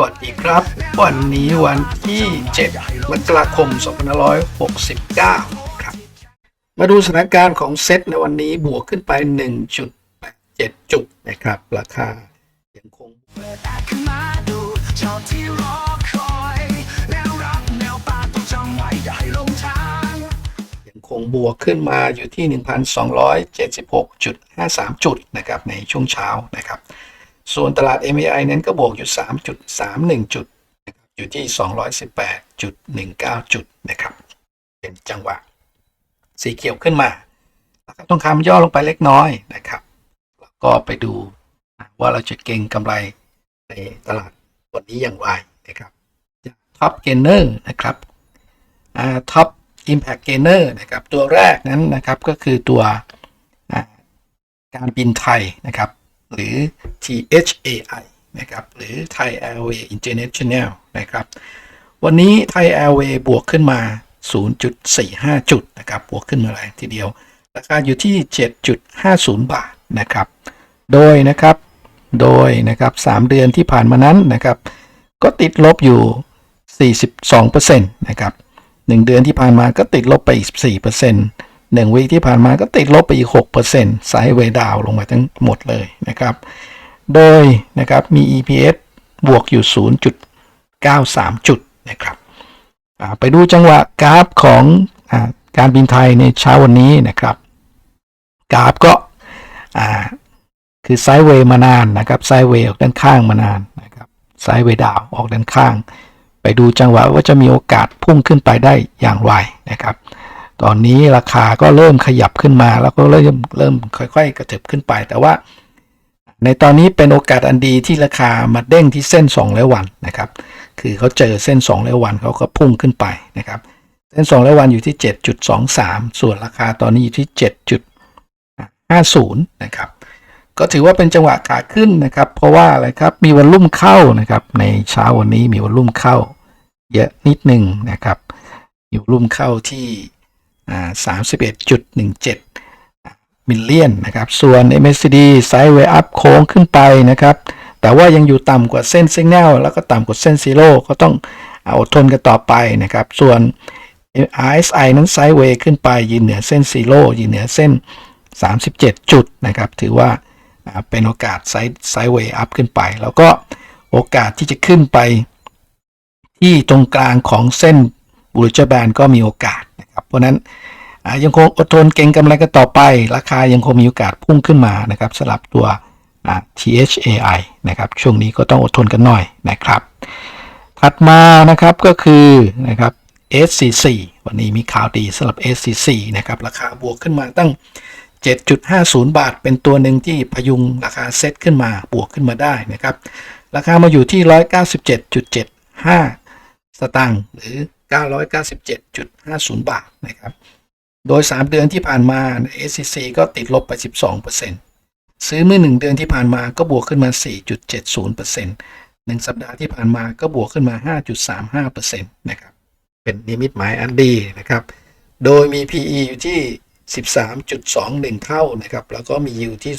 วัสดีครับ วันนี้วันที่7มกราคม 2569 ครับ มาดูสถานการณ์ของเซ็ตในวันนี้บวกขึ้นไป 1.87 จุดนะครับ ราคายังคงขึ้นมาดูชอบที่รอคอยแนวรับแนวป่าต้องร้อย่าให้หลงทางยังคงบวกขึ้นมาอยู่ที่ 1,276.53 จุดนะครับ ในช่วงเช้านะครับ ส่วนตลาด MAI นั้นก็บวกอยู่ 3.31 จุดนะครับอยู่ที่ 218.19 จุดนะครับ เป็นจังหวะ สีเขียวขึ้นมาราคาทองคำย่อลงไปเล็กน้อยนะครับแล้วก็ไปดูว่าเราจะเก็งกำไรในตลาดวันนี้อย่างไรนะครับท็อปเกนเนอร์นะครับท็อป Impact Gainer นะครับตัวแรกนั้นนะครับก็คือตัวการบินไทยนะครับ หรือ THAI นะครับ หรือ Thai Airways International นะครับ วันนี้ Thai Airways บวกขึ้นมา 0.45 จุดนะครับ บวกขึ้นมาแรงทีเดียว ราคาอยู่ที่ 7.50 บาทนะครับ โดยนะครับ โดยนะครับ 3 เดือนที่ผ่านมานั้นนะครับ ก็ติดลบอยู่ 42%นะครับ 1 เดือนที่ผ่านมาก็ติดลบไปอีก 4% 1วีคที่ผ่านมาก็ติดลบไปอีก6%ไซด์เวย์ดาวลงมาทั้งหมดเลยนะครับ โดยนะครับมี EPS บวกอยู่ 0.93 จุดนะครับไปดูจังหวะกราฟของอการบินไทยในเช้าวันนี้นะครับ กราฟก็คือไซด์เวย์มานานนะครับไซด์เวย์ออกด้านข้างมานานนะครับไซด์เวย์ดาวออกด้านข้าง ไปดูจังหวะว่าจะมีโอกาสพุ่งขึ้นไปได้อย่างไรนะครับ ตอนนี้ราคาก็เริ่มขยับขึ้นมา แล้วก็เริ่มเริ่มค่อย ๆ กระเถิบขึ้นไป แต่ว่า ในตอนนี้เป็นโอกาสอันดีที่ราคามาเด้งที่เส้น2ร้อยวันนะครับ คือเขาเจอเส้น2ร้อยวันเขาก็พุ่งขึ้นไปนะครับ เส้น2ร้อยวันอยู่ที่ 7.23 ส่วนราคาตอนนี้อยู่ที่ 7.50 นะครับ ก็ถือว่าเป็นจังหวะขาขึ้นนะครับ เพราะว่าอะไรครับมีวันลุ่มเข้านะครับ ในเช้าวันนี้มีวันลุ่มเข้า เยอะนิดหนึ่งนะครับอยู่รุ่มเข้าที่ 31.17 มิลเลียนนะครับ ส่วน MACD ไซด์เวย์อัพโค้งขึ้นไปนะครับ แต่ว่ายังอยู่ต่ำกว่าเส้น Signal แล้วก็ต่ำกว่าเส้นซีโร่ก็ต้องอาอดทนกันต่อไปนะครับ ส่วน RSI นั้นไซด์เวย์ขึ้นไปยืนเหนือเส้นซีโร่ยืนเหนือเส้น 37 จุดนะครับ ถือว่าเป็นโอกาสไซด์ไซด์เวย์อัพขึ้นไป แล้วก็โอกาสที่จะขึ้นไป ที่ตรงกลางของเส้นบูรจแบนก็มีโอกาส เพราะนั้นยังคงอดทนเก่งกำไรกันต่อไป ราคายังคงมีโอกาสพุ่งขึ้นมานะครับสำหรับตัว THAI นะครับช่วงนี้ก็ต้องอดทนกันหน่อยนะครับ ถัดมานะครับก็คือนะครับ SCC วันนี้มีข่าวดีสำหรับ SCC นะครับราคาบวกขึ้นมาตั้ง 7.50 บาท เป็นตัวหนึ่งที่พยุงราคาเซ็ตขึ้นมาบวกขึ้นมาได้นะครับ ราคามาอยู่ที่ 197.75 สตางค์หรือ 997.50 บาทนะครับ โดย 3 เดือนที่ผ่านมา SCC ก็ติดลบไป 12%ซื้อเมื่อ 1 เดือนที่ผ่านมาก็บวกขึ้นมา 4.70% 1 สัปดาห์ที่ผ่านมาก็บวกขึ้นมา 5.35%นะครับ เป็นนิมิตหมายอันดีนะครับ โดยมี PE อยู่ที่ 13.21 เท่านะครับ แล้วก็มี yield ที่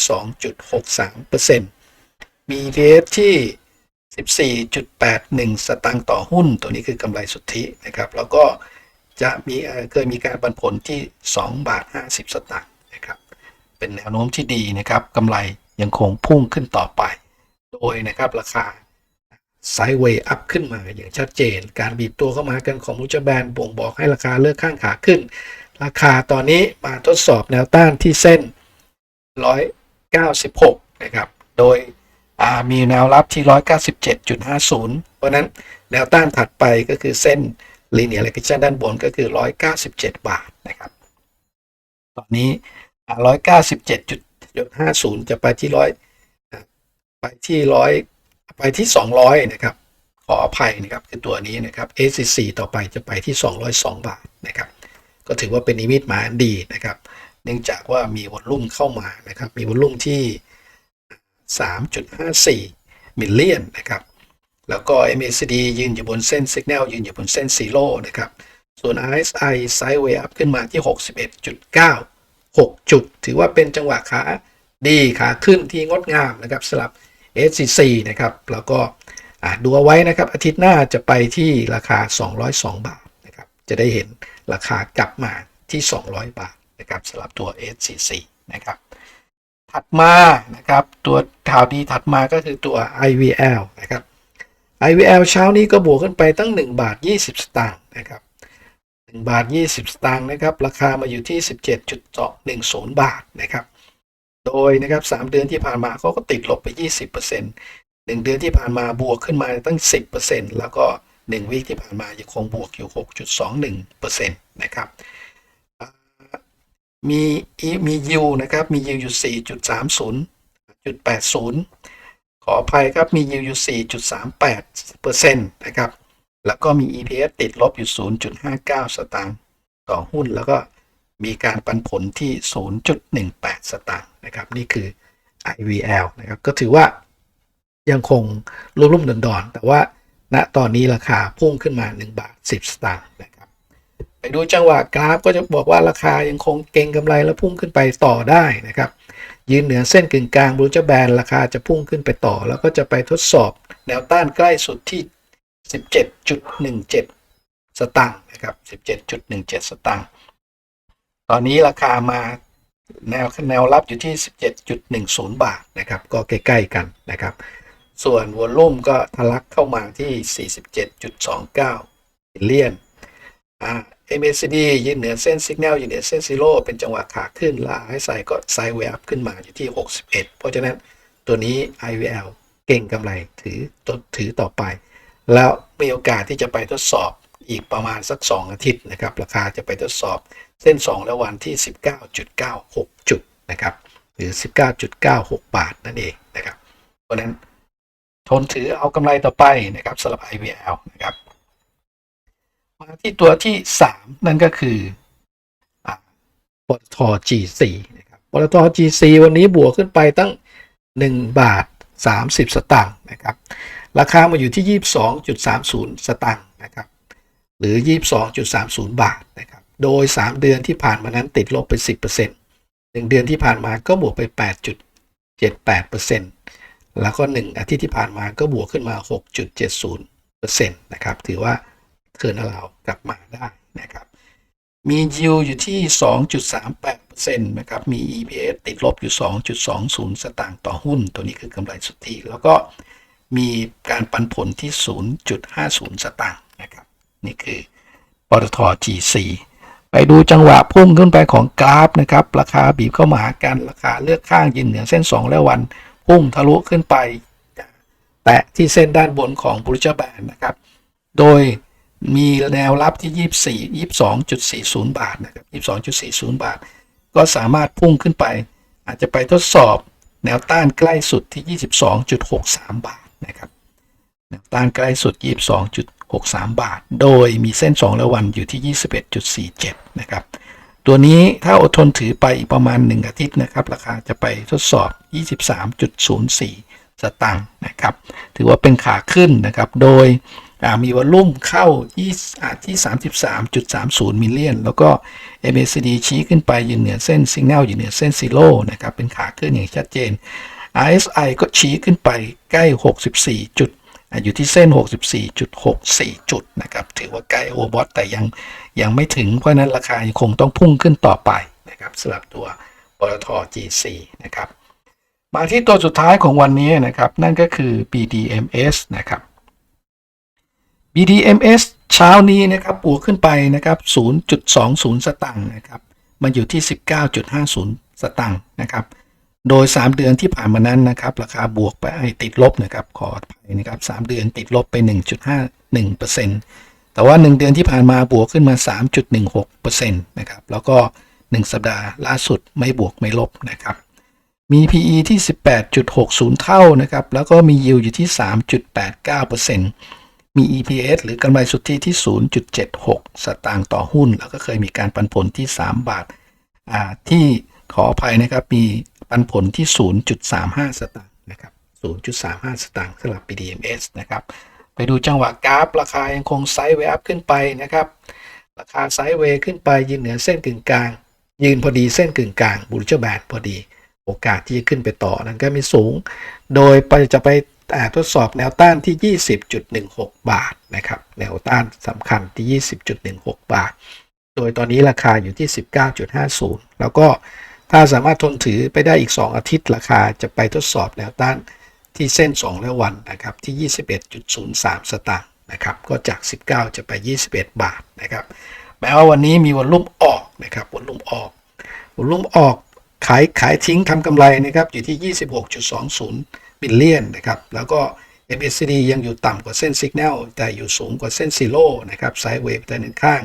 2.63%มี EPS ที่ 14.81 สตางค์ต่อหุ้น ตัวนี้คือกำไรสุทธินะครับ แล้วก็จะมีเคยมีการปันผลที่ 2 บาท 50 สตางค์นะครับ เป็นแนวโน้มที่ดีนะครับกำไรยังคงพุ่งขึ้นต่อไป โดยนะครับราคาไซด์เวย์อัพขึ้นมาอย่างชัดเจน การบีบตัวเข้ามากันของมูจแบนบ่งบอกให้ราคาเลือกข้างขาขึ้น ราคาตอนนี้มาทดสอบแนวต้านที่เส้น 196 นะครับ โดย มีแนวรับที่ 197.50 เพราะนั้นแนวต้านถัดไปก็คือเส้น linear regression ด้านบนก็คือ 197 บาทนะครับ ตอนนี้ 197.50 จะไปที่ร้อยไปที่ร้อยไปที่ 200 นะครับ ขออภัยนะครับคือตัวนี้นะครับ ACC ต่อไปจะไปที่ 202 บาทนะครับ ก็ถือว่าเป็นนิมิตหมายอันดีนะครับ เนื่องจากว่ามีวอลลุ่มเข้ามานะครับ มีวอลลุ่มที่ 3.54 มิลเลียนนะครับ แล้วก็ MACD ยืนอยู่บนเส้น Signal ยืนอยู่บนเส้นซีโร่นะครับ ส่วน RSI ไซด์เวย์อัพขึ้นมาที่ 61.96 จุด ถือว่าเป็นจังหวะขาดีขาขึ้นที่งดงามนะครับสำหรับ SCC นะครับ แล้วก็ดูเอาไว้นะครับ อาทิตย์หน้าจะไปที่ราคา 202 บาทนะครับ จะได้เห็นราคากลับมาที่ 200 บาทนะครับสำหรับตัว SCC นะครับ ถัดมานะครับ ตัวข่าวดีถัดมาก็คือตัว IVL นะครับ IVL เช้านี้ก็บวกขึ้นไปตั้ง 1 บาท 20 สตางค์นะครับ1บาท 20 สตางค์นะครับ ราคามาอยู่ที่ 17.10 บาทนะครับ โดยนะครับ 3 เดือนที่ผ่านมาเขาก็ติดลบไป 20% 1เดือนที่ผ่านมาบวกขึ้นมาตั้ง 10%แล้วก็ 1 วีคที่ผ่านมายังคงบวกอยู่ 6.21%นะครับ มีมียูนะครับ มียูอยู่4.30 0.80ขออภัยครับ มียิวอยู่4.38%นะครับ แล้วก็มี EPS ติดลบอยู่0.59สตางค์ต่อหุ้น แล้วก็มีการปันผลที่0.18สตางค์นะครับ นี่คือ IVL นะครับ ก็ถือว่ายังคงรุ่มๆดอนๆ แต่ว่าณตอนนี้ราคาพุ่งขึ้นมา 1 บาท 10 สตางค์ ดูจังหวะกราฟก็จะบอกว่าราคายังคงเก็งกำไรและพุ่งขึ้นไปต่อได้นะครับ ยืนเหนือเส้นกึ่งกลางบรูจแบนราคาจะพุ่งขึ้นไปต่อ แล้วก็จะไปทดสอบแนวต้านใกล้สุดที่ 17.17 สตางค์นะครับ 17.17 สตางค์ตอนนี้ราคามาแนวแนวรับอยู่ที่ 17.10 บาทนะครับ ก็ใกล้ๆกันนะครับ ส่วนวอลลุ่มก็ทะลักเข้ามาที่ 47.29มิลเลียน MACD ยืนเหนือเส้นสัญญาณยืนเหนือเส้นซีโร่เป็นจังหวะขาขึ้นลาให้ใส่ก็ไซด์เวย์อัพขึ้นมาอยู่ที่ 61 เพราะฉะนั้นตัวนี้ IVL เก่งกำไรถือตถือต่อไป แล้วมีโอกาสที่จะไปทดสอบอีกประมาณสัก 2 อาทิตย์นะครับ ราคาจะไปทดสอบเส้น 2 และวันที่ 19.96 จุดนะครับหรือ 19.96 บาทนั่นเองนะครับ เพราะฉะนั้นทนถือเอากำไรต่อไปนะครับสำหรับ IVL นะครับ ที่ตัวที่ 3 นั่นก็คืออปตท G4 นะครับปตท G4 วันนี้บวกขึ้นไปตั้ง 1 บาท 30 สตางค์นะครับ ราคามาอยู่ที่ 22.30 สตางค์นะครับ หรือ 22.30 บาทนะครับ โดย 3 เดือนที่ผ่านมานั้นติดลบไป 10% 1 เดือนที่ผ่านมาก็บวกไป 8.78%แล้วก็ 1 อาทิตย์ที่ผ่านมาก็บวกขึ้นมา 6.70%นะครับ ถือว่า เทิร์นเรากลับมาได้นะครับ มียิวอยู่ที่ 2.38%นะครับ มี EPS ติดลบอยู่ 2.20 สตางค์ต่อหุ้น ตัวนี้คือกำไรสุทธิแล้วก็มีการปันผลที่ 0.50 สตางค์นะครับ นี่คือปตท G4 ไปดูจังหวะพุ่งขึ้นไปของกราฟนะครับ ราคาบีบเข้ามาหากัน ราคาเลือกข้างยืนเหนือเส้น 2 และวัน พุ่งทะลุขึ้นไป แตะที่เส้นด้านบนของบริจแบนนะครับ โดย มีแนวรับที่ 24 22.40 บาทนะครับ22.40 บาท ก็สามารถพุ่งขึ้นไป อาจจะไปทดสอบแนวต้านใกล้สุดที่ 22.63 บาทนะครับแนวต้านใกล้สุด 22.63 บาท โดยมีเส้น 2 และวันอยู่ที่ 21.47 นะครับ ตัวนี้ถ้าอดทนถือไปอีกประมาณ 1 อาทิตย์นะครับ ราคาจะไปทดสอบ 23.04 สตางค์นะครับ ถือว่าเป็นขาขึ้นนะครับ โดย มีวอลลุ่มเข้าที่ที่ 33.30 มิลเลียน แล้วก็ MACD ชี้ขึ้นไปยืนเหนือเส้นสัญญาณอยู่เหนือเส้นซีโร่นะครับ เป็นขาขึ้นอย่างชัดเจน RSI ก็ชี้ขึ้นไปใกล้ 64 จุด อยู่ที่เส้น 64.64 จุดนะครับ ถือว่าใกล้โอเวอร์บอทแต่ยังยังไม่ถึง เพราะฉะนั้นราคายังคงต้องพุ่งขึ้นต่อไปนะครับสำหรับตัวปตท G4 นะครับ มาที่ตัวสุดท้ายของวันนี้นะครับ นั่นก็คือ BDMs นะครับ BDMs เช้านี้นะครับบวกขึ้นไปนะครับ 0.20 สตางค์นะครับ มันอยู่ที่ 19.50 สตางค์นะครับ โดย 3 เดือนที่ผ่านมานั้นนะครับ ราคาบวกไปติดลบนะครับ ขออภัยนะครับ 3 เดือนติดลบไป 1.51%แต่ว่า 1 เดือนที่ผ่านมาบวกขึ้นมา 3.16%นะครับ แล้วก็ 1 สัปดาห์ล่าสุดไม่บวกไม่ลบนะครับ มี PE ที่ 18.60 เท่านะครับ แล้วก็มี yield อยู่ที่ 3.89% มี EPS หรือกำไรสุทธิที่ 0.76 สตางค์ต่อหุ้น แล้วก็เคยมีการปันผลที่ 3 บาทอ่าที่ขออภัยนะครับ มีปันผลที่ 0.35 สตางค์นะครับ 0.35 สตางค์สำหรับ BDMs นะครับ ไปดูจังหวะกราฟ ราคายังคงไซด์เวย์อัพขึ้นไปนะครับ ราคาไซด์เวขึ้นไปยืนเหนือเส้นกึ่งกลาง ยืนพอดีเส้นกึ่งกลางบูรเจอร์แบนพอดี โอกาสที่จะขึ้นไปต่อนั้นก็มีสูง โดยไปจะไป ทดสอบแนวต้านที่ 20.16 บาทนะครับแนวต้านสำคัญที่ 20.16 บาท โดยตอนนี้ราคาอยู่ที่ 19.50 แล้วก็ถ้าสามารถทนถือไปได้อีก 2 อาทิตย์ ราคาจะไปทดสอบแนวต้านที่เส้น2และวันนะครับที่ 21.03 สตางค์นะครับก็จาก 19 จะไป 21 บาทนะครับแม้ว่าวันนี้มีวอลลุ่มออกนะครับวอลลุ่มออกวอลลุ่มออกขายขายทิ้งทำกำไรนะครับอยู่ที่ 26.20 บิลเลียนนะครับ แล้วก็ MACD ยังอยู่ต่ำกว่าเส้นสัญญาณแต่อยู่สูงกว่าเส้นซีโร่นะครับไซด์เวฟแต่หนึ่งข้าง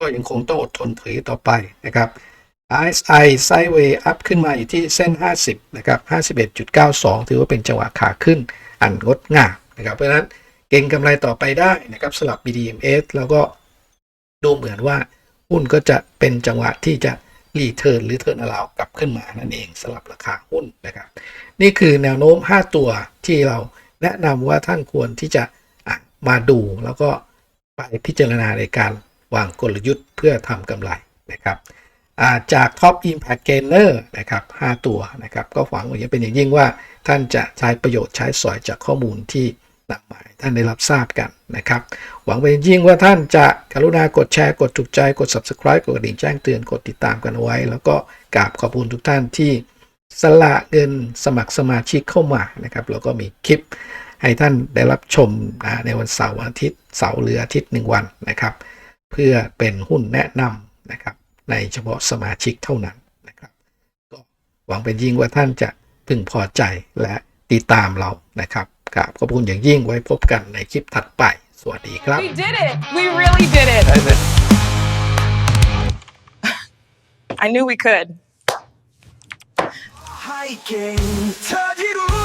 ก็ยังคงต้องอดทนถือต่อไปนะครับ RSI ไซด์เวย์อัพขึ้นมาอยู่ที่เส้น 50 นะครับ 51.92 ถือว่าเป็นจังหวะขาขึ้นอันงดงามนะครับ เพราะฉะนั้นเก่งกำไรต่อไปได้นะครับสลับ BDMs แล้วก็ดูเหมือนว่าหุ้นก็จะเป็นจังหวะที่จะ รีเทิร์นหรือเทิร์นอลาวกลับขึ้นมานั่นเองสลับราคาหุ้นนะครับ นี่คือแนวโน้ม 5 ตัวที่เราแนะนำว่าท่านควรที่จะะมาดูแล้วก็ไปพิจารณาในการวางกลยุทธ์เพื่อทำกำไรนะครับาจาก Top Impact Gainer นะครับ5ตัวนะครับ ก็หวังว่าจะเป็นอย่างยิ่งว่าท่านจะใช้ประโยชน์ใช้สอยจากข้อมูลที่ นำมาให้ท่านได้รับทราบกันนะครับ หวังเป็นยิ่งว่าท่านจะกรุณากดแชร์ กดถูกใจ กด subscribe กดกระดิ่งแจ้งเตือน กดติดตามกันเอาไว้ แล้วก็กราบขอบคุณทุกท่านที่สละเงินสมัครสมาชิกเข้ามานะครับ แล้วก็มีคลิปให้ท่านได้รับชมนะในวันเสาร์อาทิตย์เสาร์หรืออาทิตย์หนึ่งวันนะครับ เพื่อเป็นหุ้นแนะนำนะครับ ในเฉพาะสมาชิกเท่านั้นนะครับ ก็หวังเป็นยิ่งว่าท่านจะพึงพอใจและ ติดตามเรานะครับกราบขอบคุณอย่างยิ่งไว้พบกันในคลิปถัดไป สวัสดีครับ We did it. We really did it. I knew we could. ให้เก่ง